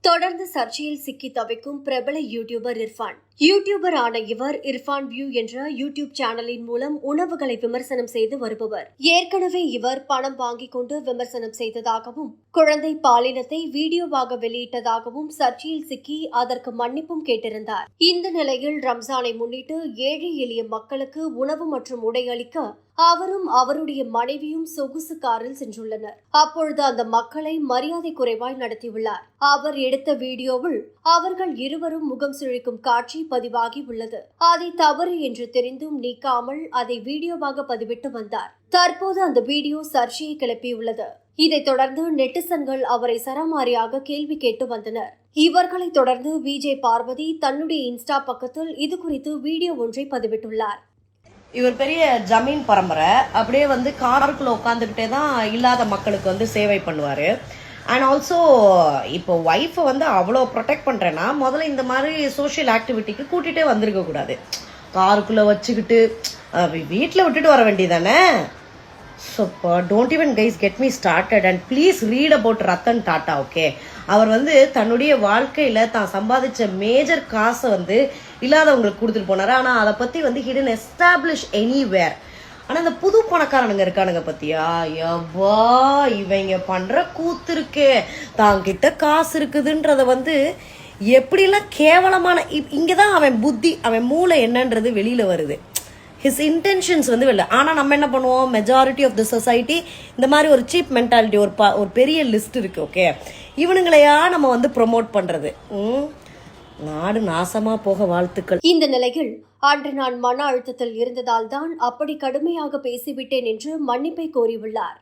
தொடர்ந்து சர்ச்சையில் சிக்கி தவிக்கும் பிரபல யூடியூபர் இர்ஃபான். யூடியூபர் ஆன இவர் இர்ஃபான் வியூ என்ற யூடியூப் சேனலின் மூலம் உணவுகளை விமர்சனம் செய்து வருபவர். ஏற்கனவே இவர் பணம் வாங்கிக் கொண்டு விமர்சனம் செய்ததாகவும் குழந்தை பாலினத்தை வீடியோவாக வெளியிட்டதாகவும் சர்ச்சையில் சிக்கி அதற்கு மன்னிப்பும் கேட்டிருந்தார். இந்த நிலையில் ரம்ஜானை முன்னிட்டு ஏழை எளிய மக்களுக்கு உணவு மற்றும் உடை அளிக்க அவரும் அவருடைய மனைவியும் சொகுசு காரில் சென்றுள்ளனர். அப்பொழுது அந்த மக்களை மரியாதை குறைவாய் நடத்தியுள்ளார். அவர் எடுத்த வீடியோவில் அவர்கள் இருவரும் முகம் சுழிக்கும் காட்சி பதிவாகி உள்ளது. அதை தவறு என்று தெரிந்தும் நீக்காமல் அதை வீடியோவாக பதிவிட்டு வந்தார். தற்போது அந்த வீடியோ சர்ச்சையை கிளப்பியுள்ளது. இதைத் தொடர்ந்து நெட்டிசன்கள் அவரை சரமாரியாக கேள்வி கேட்டு வந்தனர். இவர்களைத் தொடர்ந்து விஜய் பார்வதி தன்னுடைய இன்ஸ்டா பக்கத்தில் இது குறித்து வீடியோ ஒன்றை பதிவிட்டுள்ளார். இவர் பெரிய ஜமீன் பரம்பரை. அப்படியே வந்து காருக்குள்ள உட்காந்துக்கிட்டே தான் இல்லாத மக்களுக்கு வந்து சேவை பண்ணுவார். அண்ட் ஆல்சோ இப்போ ஒய்ஃபை வந்து அவ்வளோ ப்ரொடெக்ட் பண்ணுறேன்னா முதல்ல இந்த மாதிரி சோஷியல் ஆக்டிவிட்டிக்கு கூட்டிகிட்டே வந்திருக்க கூடாது. காருக்குள்ளே வச்சுக்கிட்டு வீட்டில் விட்டுட்டு வர வேண்டியதானே? So don't even guys get me started and please read about Ratan Tata okay அவர் வந்து தன்னுடைய வாழ்க்கையில் தான் சம்பாதிச்ச மேஜர் காசை வந்து இல்லாதவங்களுக்கு கொடுத்துட்டு போனார். ஆனால் அதை பற்றி வந்து ஹிடன் எஸ்டாப்ளிஷ் எனிவேர் ஆனால் இந்த புது பணக்காரனுங்க இருக்கானுங்க பத்தியா? எவ்வா இவங்க பண்ணுற கூத்து இருக்கே தாங்கிட்ட காசு இருக்குதுன்றத வந்து எப்படிலாம் கேவலமான இங்கே தான் அவன் புத்தி அவன் மூளை என்னன்றது வெளியில் வருது. ஹிஸ் இன்டென்ஷன்ஸ் வந்து வெளில. ஆனால் நம்ம என்ன பண்ணுவோம்? மெஜாரிட்டி ஆஃப் த சொசைட்டி இந்த மாதிரி ஒரு சீப் மென்டாலிட்டி ஒரு ப ஒரு பெரிய லிஸ்ட் இருக்கு ஓகே இவனுங்களையா நம்ம வந்து ப்ரொமோட் பண்ணுறது நாடு நாசமா போக வாழ்த்துக்கள். இந்த நிலையில் அன்று நான் மன அழுத்தத்தில் இருந்ததால் தான் அப்படி கடுமையாக பேசிவிட்டேன் என்று மன்னிப்பை கோரியுள்ளார்.